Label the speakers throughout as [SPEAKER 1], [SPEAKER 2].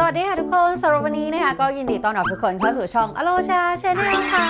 [SPEAKER 1] สวัสดีค่ะทุกคนสำหรับวันนี้นะคะก็ยินดีต้อนรับทุกคนเข้าสู่ช่องอโลชาชาแนลค่ะ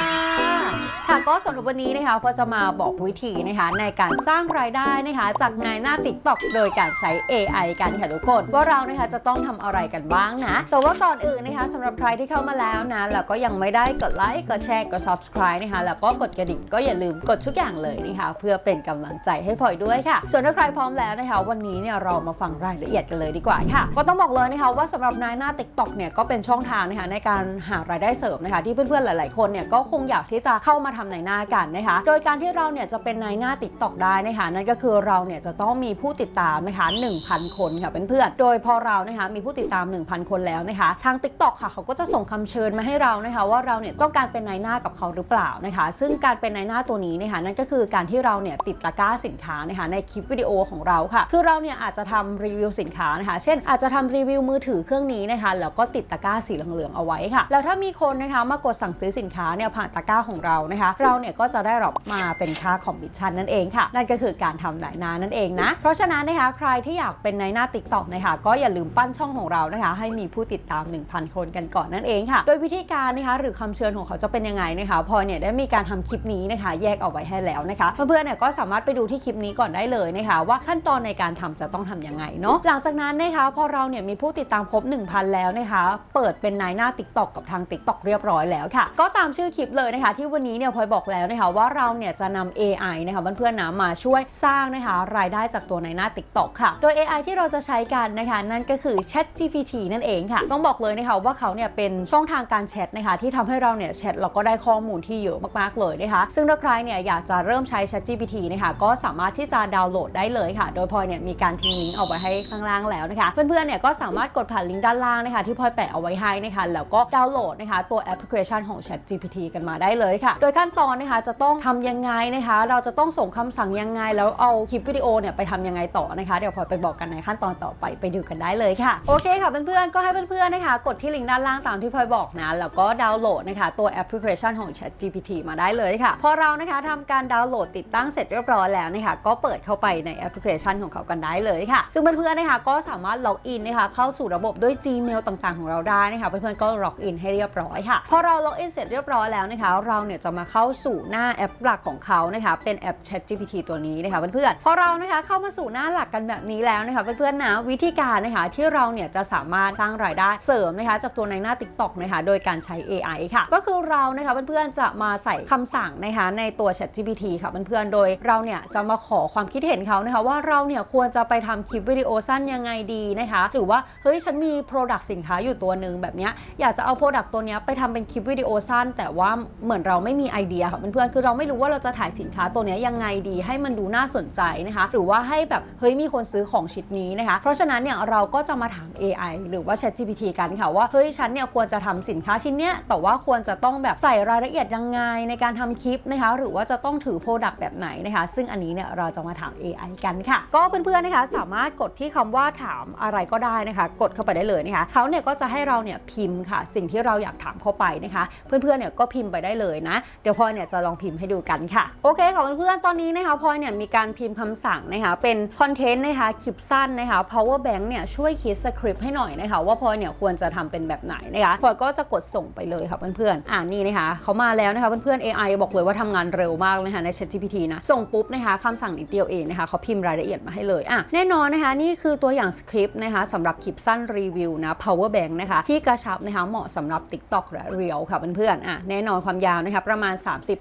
[SPEAKER 1] ค่ะก็สำหรับวันนี้นะคะก็จะมาบอกวิธีนะคะในการสร้างรายได้นะคะ จากในหน้า TikTok โดยการใช้ AI กันค่ะทุกคนว่าเรานะคะจะต้องทำอะไรกันบ้างนะ แต่ว่าก่อนอื่นนะคะสำหรับใครที่เข้ามาแล้วนะแล้วก็ยังไม่ได้กดไลค์กดแชร์กด subscribe นะคะแล้วก็กดกระดิ่งก็อย่าลืมกดทุกอย่างเลยนะคะเพื่อเป็นกำลังใจให้พลอยด้วยค่ะ ส่วนถ้าใครพร้อมแล้วนะคะ วันนี้เนี่ยเรามาฟังรายละเอียดกันเลยดีกว่าค่ะ ก็ต้องบอกเลยนะคะว่าสำหรับนายหน้า TikTok เนี่ยก็เป็นช่องทางนะคะในการหารายได้เสริมนะคะที่เพื่อนๆหลาย ๆ คนเนี่ยก็คงอยากที่จะเข้ามาทำในหน้ากันนะคะ โดยการที่เราเนี่ยจะเป็นนายหน้า TikTok ได้นะคะนั่นก็คือเราเนี่ยจะต้องมีผู้ติดตามนะคะ1,000 คนค่ะเพื่อนๆโดยพอเรานะคะมีผู้ติดตาม 1,000 คนแล้วนะคะ ทาง TikTok ค่ะเขาก็จะส่งคำเชิญมาให้เรานะคะว่าเราเนี่ยต้องการเป็นนายหน้ากับเขาหรือเปล่านะคะ ซึ่งการเป็นนายหน้าตัวนี้นะคะนั่นก็คือการที่เราเนี่ยติดตะกร้าสินค้านะคะในคลิปวิดีโอของเราค่ะ คือเราเนี่ยอาจจะทำรีวิวสินค้านะคะ เช่นอาจจะทำรีวิวมือถือเครื่องนี้นะคะแล้วก็ติดตะกร้าสีเหลืองๆเอาไว้ค่ะ แล้วถ้ามีคนนะคะมากดสั่งซื้อสินค้าเนี่ยผ่านตะกร้าของเรานะคะ เราเนี่ยก็จะได้รับมาเป็นค่าคอมมิชชั่นนั่นเองค่ะ นั่นก็คือการทำนายหน้านั่นเองนะ เพราะฉะนั้นนะคะใครที่อยากเป็นนายหน้า TikTok นะคะก็อย่าลืมปั้นช่องของเรานะคะ ให้มีผู้ติดตาม 1,000 คนกันก่อนนั่นเองค่ะ โดยวิธีการนะคะหรือคำเชิญของเขาจะเป็นยังไงนะคะพลอยเนี่ยได้มีการทำคลิปนี้นะคะ แยกเอาไว้ให้แล้วนะคะเพื่อนๆเนี่ยก็สามารถไปดูที่คลิปนี้ก่อนได้เลยนะคะ ว่าขั้นตอนในการทำจะต้องทำยังไงเนาะหลังจากนั้นนะคะพอเราเนี่ยมีผู้ติดตามครบ1,000 แล้วนะคะ เปิดเป็นนายหน้า TikTok กับทาง TikTok เรียบร้อยแล้วค่ะ ก็ตามชื่อคลิปเลยนะคะ ที่วันนี้เนี่ยพลอยบอกแล้วนะคะว่าเราเนี่ยจะนำ AI นะคะเพื่อนๆนะมาช่วยสร้างนะคะรายได้จากตัวนายหน้า TikTok ค่ะ โดย AI ที่เราจะใช้กันนะคะนั่นก็คือ ChatGPT นั่นเองค่ะ ต้องบอกเลยนะคะว่าเขาเนี่ยเป็นช่องทางการแชทนะคะที่ทำให้เราเนี่ยแชทเราก็ได้ข้อมูลที่เยอะมากๆเลยนะคะ ซึ่งถ้าใครเนี่ยอยากจะเริ่มใช้ ChatGPT นะคะก็สามารถที่จะดาวน์โหลดได้เลยค่ะ โดยพลอยเนี่ยมีการทิ้งลิงก์เอาไว้ให้ข้างล่างแล้วนะคะ เพื่อนๆเนี่ยก็สามารถกดผ่านลิงก์ด้านล่างนะคะที่พลอยแปะเอาไว้ให้นะคะแล้วก็ดาวน์โหลดนะคะตัวแอปพลิเคชันของ ChatGPT กันมาได้เลยค่ะ โดยขั้นตอนนะคะจะต้องทำยังไงนะคะ เราจะต้องส่งคำสั่งยังไง แล้วเอาคลิปวิดีโอเนี่ยไปทำยังไงต่อนะคะ เดี๋ยวพลอยไปบอกกันในขั้นตอนต่อไปไปดูกันได้เลยค่ะ โอเคค่ะเพื่อนๆก็ให้เพื่อนๆนะคะ กดที่ลิงก์ด้านล่างตามที่พลอยบอกนะแล้วก็ดาวน์โหลดนะคะตัวแอปพลิเคชันของ ChatGPT มาได้เลยค่ะ พอเรานะคะทำการดาวน์โหลดติดตั้งเสร็จเรียบร้อยแล้วนะคะก็เปิดเข้าไปในแอปพลิเคชันของเขากันได้เลยค่ะ ซึ่งเพื่อนๆนะคะก็สามารถล็อกอินนะคะเข้าสู่ระบบด้วย Gmail ต่างๆ ของเราได้นะคะเพื่อนๆก็ล็อกอินให้เรียบร้อยค่ะพอเราล็อกอินเสร็จเรียบร้อยแล้วนะคะ เราเนี่ยจะมาเข้าสู่หน้าแอปหลักของเขานะคะเป็นแอป ChatGPT ตัวนี้นะคะเพื่อนๆพอเรานะคะเข้ามาสู่หน้าหลักกันแบบนี้แล้วนะคะเพื่อนๆนะวิธีการนะคะที่เราเนี่ยจะสามารถสร้างรายได้เสริมนะคะจากตัวในหน้า TikTok นะคะโดยการใช้ AI ค่ะ ก็คือเรานะคะเพื่อนๆจะมาใส่คำสั่งนะคะในตัว ChatGPT ค่ะเพื่อนๆโดยเราเนี่ยจะมาขอความคิดเห็นเขานะคะว่าเราเนี่ยควรจะไปทำคลิปวิดีโอสั้นยังไงดีนะคะ หรือว่าเฮ้ยฉันมี Product สินค้าอยู่ตัวหนึ่งแบบนี้อยากจะเอา Product ตัวนี้ไปทำเป็นคลิปวิดีโอสั้น แต่ว่าเหมือนเราไม่มีไอเดียค่ะเพื่อนๆคือเราไม่รู้ว่าเราจะถ่ายสินค้าตัวนี้ยังไงดี ให้มันดูน่าสนใจนะคะ หรือว่าให้แบบเฮ้ยมีคนซื้อของชิ้นนี้นะคะ เพราะฉะนั้นเนี่ยเราก็จะมาถาม AI หรือว่า ChatGPT กันค่ะว่าเฮ้ยฉันเนี่ยควรจะทำสินค้าชิ้นเนี้ยแต่ว่าควรจะต้องแบบใส่รายละเอียดยังไงในการทำคลิปนะคะ หรือว่าจะต้องถือ Product แบบไหนนะคะ ซึ่งอันนี้เนี่ยเราจะมาถาม AI กันค่ะ ก็เพื่อนๆนะคะสามารถกดที่คำว่าถามอะไรก็ได้นะคะ กดเข้าไปได้เลยนะคะเขาเนี่ยก็จะให้เราเนี่ยพิมพ์ค่ะ สิ่งที่เราอยากถามเข้าไปนะคะ เพื่อนๆเนี่ยก็พิมพ์ไปได้เลยนะ เดี๋ยวพลอยเนี่ยจะลองพิมพ์ให้ดูกันค่ะ โอเคค่ะเพื่อนๆตอนนี้นะคะพลอยเนี่ยมีการพิมพ์คำสั่งนะคะเป็นคอนเทนต์นะคะคลิปสั้นนะคะ power bank เนี่ยช่วยคิดสคริปต์ให้หน่อยนะคะว่าพลอยเนี่ยควรจะทำเป็นแบบไหนนะคะพลอยก็จะกดส่งไปเลยค่ะเพื่อนๆอ่านี่นะคะเขามาแล้วนะคะเพื่อนๆ AI บอกเลยว่าทำงานเร็วมากเลยนะคะใน ChatGPT นะส่งปุ๊บนะคะคำสั่งนิดเดียวเองนะคะเขาพิมพ์รายละเอียดมาให้เลยอะแน่นอนนะคะนี่คือตัวอย่างสคริปต์นะคะสำหรับคลิปสั้นรีวิวนะ power bank นะคะที่กระชับนะคะเหมาะสำหรับ TikTok และ Reel ค่ะเพื่อนๆอะแน่นอนความยาวนะคะประมาณ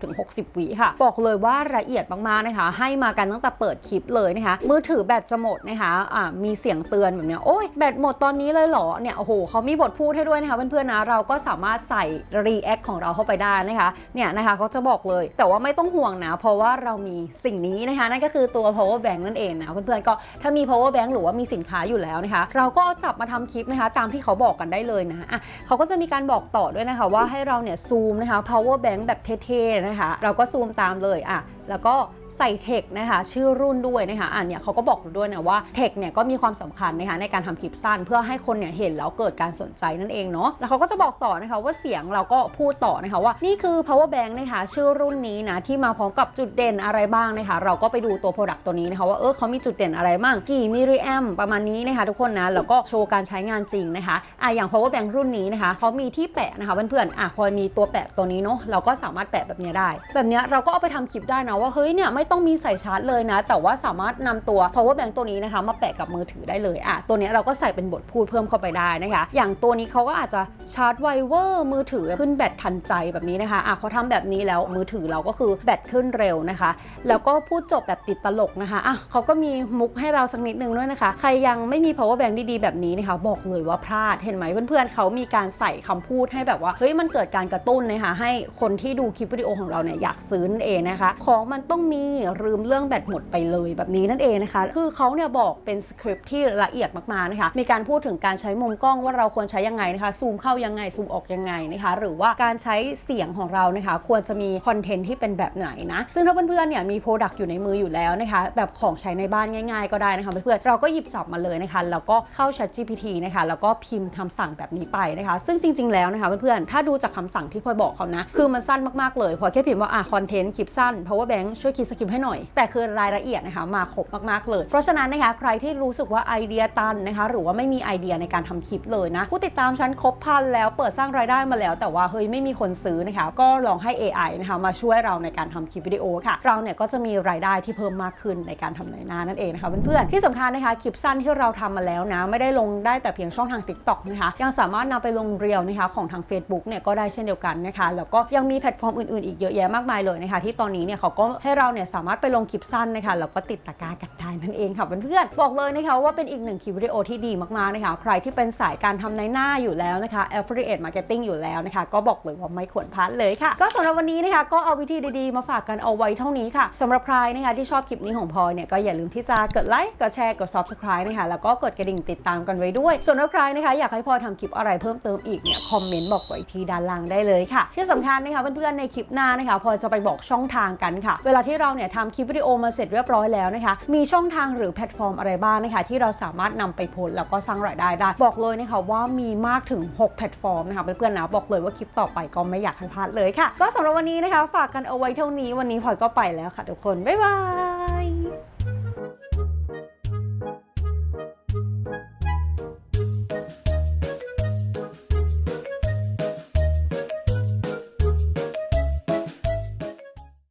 [SPEAKER 1] 30-60 วิค่ะ บอกเลยว่าละเอียดมากๆนะคะ ให้มากันตั้งแต่เปิดคลิปเลยนะคะ มือถือแบตจะหมดนะคะอะมีเสียงเตือนแบบเนี้ยโอ้ยแบตหมดตอนนี้เลยเหรอเนี่ยโอ้โหเขามีบทพูดให้ด้วยนะคะเพื่อนๆนะเราก็สามารถใส่ react ของเราเข้าไปได้นะคะเนี่ยนะคะเขาจะบอกเลย แต่ว่าไม่ต้องห่วงนะ เพราะว่าเรามีสิ่งนี้นะคะ นั่นก็คือตัว power bank นั่นเองนะเพื่อนๆก็ถ้ามี power bank หรือว่ามีสินค้าอยู่แล้วนะคะ เราก็จับมาทำคลิปนะคะตามที่เขาบอกกันได้เลยนะอะเขาก็จะมีการบอกต่อด้วยนะคะว่าให้เราเนี่ยซูมนะคะ power bank แบบเท่ๆนะคะ เราก็ซูมตามเลยอะ แล้วก็ใส่เทคนะคะชื่อรุ่นด้วยนะคะอ่านเนี่ยเขาก็บอกด้วยนะว่าเทคเนี่ยก็มีความสำคัญนะคะในการทำคลิปสั้น เพื่อให้คนเนี่ยเห็นแล้วเกิดการสนใจนั่นเองเนาะแล้วเขาก็จะบอกต่อนะคะว่าเสียงเราก็พูดต่อนะคะว่านี่คือ power bank นะคะชื่อรุ่นนี้นะที่มาพร้อมกับจุดเด่นอะไรบ้างนะคะเราก็ไปดูตัว product ตัวนี้นะคะว่าเออเขามีจุดเด่นอะไรบ้างกี่มิลลิแอมประมาณนี้นะคะทุกคนนะแล้วก็โชว์การใช้งานจริงนะคะอะอย่าง power bank รุ่นนี้นะคะเขามีที่แปะนะคะเพื่อนๆอะพอมีตัวแปะตัวนี้เนาะเราก็สามารถแปะแบบนี้ได้ แบบเนี้ยเราก็เอาไปทำคลิปได้นะว่าเฮ้ยเนี่ยไม่ต้องมีใส่ชาร์จเลยนะ แต่ว่าสามารถนำตัว power bank ตัวนี้นะคะมาแปะกับมือถือได้เลยอะตัวนี้เราก็ใส่เป็นบทพูดเพิ่มเข้าไปได้นะคะ อย่างตัวนี้เขาก็อาจจะชาร์จไวเวอร์มือถือขึ้นแบตทันใจแบบนี้นะคะอะพอทำแบบนี้แล้วมือถือเราก็คือแบตขึ้นเร็วนะคะ แล้วก็พูดจบแบบติดตลกนะคะอะเขาก็มีมุกให้เราสักนิดนึงด้วยนะคะ ใครยังไม่มี power bank ดีๆแบบนี้นะคะ บอกเลยว่าพลาดเห็นไหมเพื่อนๆเขามีการใส่คำพูดให้แบบว่าเฮ้ยมันเกิดการกระตุ้นนะคะให้คนที่ดูคลิปวิดีโอของเราเนี่ยอยากซื้อนเองนะคะของมันต้องมีลืมเรื่องแบตหมดไปเลยแบบนี้นั่นเองนะคะ คือเขาเนี่ยบอกเป็นสคริปที่ละเอียดมากๆนะคะ มีการพูดถึงการใช้มุมกล้องว่าเราควรใช้ยังไงนะคะ ซูมเข้ายังไง ซูมออกยังไงนะคะ หรือว่าการใช้เสียงของเรานะคะ ควรจะมีคอนเทนต์ที่เป็นแบบไหนนะ ซึ่งถ้าเพื่อนๆเนี่ยมีโปรดักต์อยู่ในมืออยู่แล้วนะคะ แบบของใช้ในบ้านง่าย ๆ ก็ได้นะคะเพื่อนๆ เราก็หยิบจับมาเลยนะคะ แล้วก็เข้า Chat GPT นะคะ แล้วก็พิมพ์คำสั่งแบบนี้ไปนะคะ ซึ่งจริง ๆ แล้วนะคะเพื่อนๆ ถ้าดูจากคำสั่งที่พลอยบอกเขานะ คือมันสั้นมากๆ เลยพลอยแค่พิมพ์ว่าอะคอนเทนต์คลิปสั้น power bank ช่วยคิดสคริปต์ให้หน่อย แต่คือรายละเอียดนะคะมาครบมากๆเลย เพราะฉะนั้นนะคะใครที่รู้สึกว่าไอเดียตันนะคะหรือว่าไม่มีไอเดียในการทำคลิปเลยนะผู้ติดตามฉันครบพันแล้วเปิดสร้างรายได้มาแล้ว แต่ว่าเฮ้ยไม่มีคนซื้อนะคะก็ลองให้ AI นะคะมาช่วยเราในการทำคลิปวิดีโอค่ะ เราเนี่ยก็จะมีรายได้ที่เพิ่มมากขึ้นในการทำในหน้านั่นเองนะคะเพื่อนๆที่สำคัญนะคะคลิปสั้นที่เราทำมาแล้วนะไม่ได้ลงได้แต่เพียงช่องทาง TikTok นะคะยังสามารถนำไปลงเรียวนะคะของทาง Facebook เนี่ยก็ได้เช่นเดียวกันนะคะแล้วก็ยังมีแพลตฟอร์มอื่นๆอีกเยอะแยะมากมายเลยนะคะที่ตอนนี้เนี่ยเขาก็ให้เราเนี่ยสามารถไปลงคลิปสั้นนะคะแล้วก็ติดตะกร้ากันได้นั่นเองค่ะเพื่อนๆบอกเลยนะคะว่าเป็นอีกหนึ่งคลิปวิดีโอที่ดีมากๆนะคะใครที่เป็นสายการทำในหน้าอยู่แล้วนะคะ affiliate marketing อยู่แล้วนะคะ ก็บอกเลยว่าไม่ควรพลาดเลยค่ะ ก็สำหรับวันนี้นะคะก็เอาวิธีดีๆ มาฝากกันเอาไว้เท่านี้ค่ะสำหรับใครนะคะที่ชอบคลิปนี้ของพลอยเนี่ยก็อย่าลืมที่จะกดไลค์กดแชร์กด subscribe นะคะแล้วก็กดกระดิ่งติดตามกันไว้ด้วย ส่วนถ้าใครนะคะอยากให้พลอยทำคลิปอะไรเพิ่มเติมอีกเนี่ยคอมเมนต์บอกไว้ที่ด้านล่างได้เลยค่ะ ที่สำคัญนะคะเพื่อนๆในคลิปหน้านะคะพลอยจะไปบอกช่องทางกันค่ะเวลาที่เราเนี่ยทำคลิปวิดีโอมาเสร็จเรียบร้อยแล้วนะคะ มีช่องทางหรือแพลตฟอร์มอะไรบ้างนะคะ ที่เราสามารถนำไปโพสแล้วก็สร้างรายได้ได้บอกเลยนะคะว่ามีมากถึง 6 แพลตฟอร์มนะคะเพื่อนๆนะบอกเลยว่าคลิปต่อไปก็ไม่อยากให้พลาดเลยค่ะ ก็สำหรับวันนี้นะคะ ฝากกันเอาไว้เท่านี้วันนี้พลอยก็ไปแล้วค่ะทุกคนบ๊ายบาย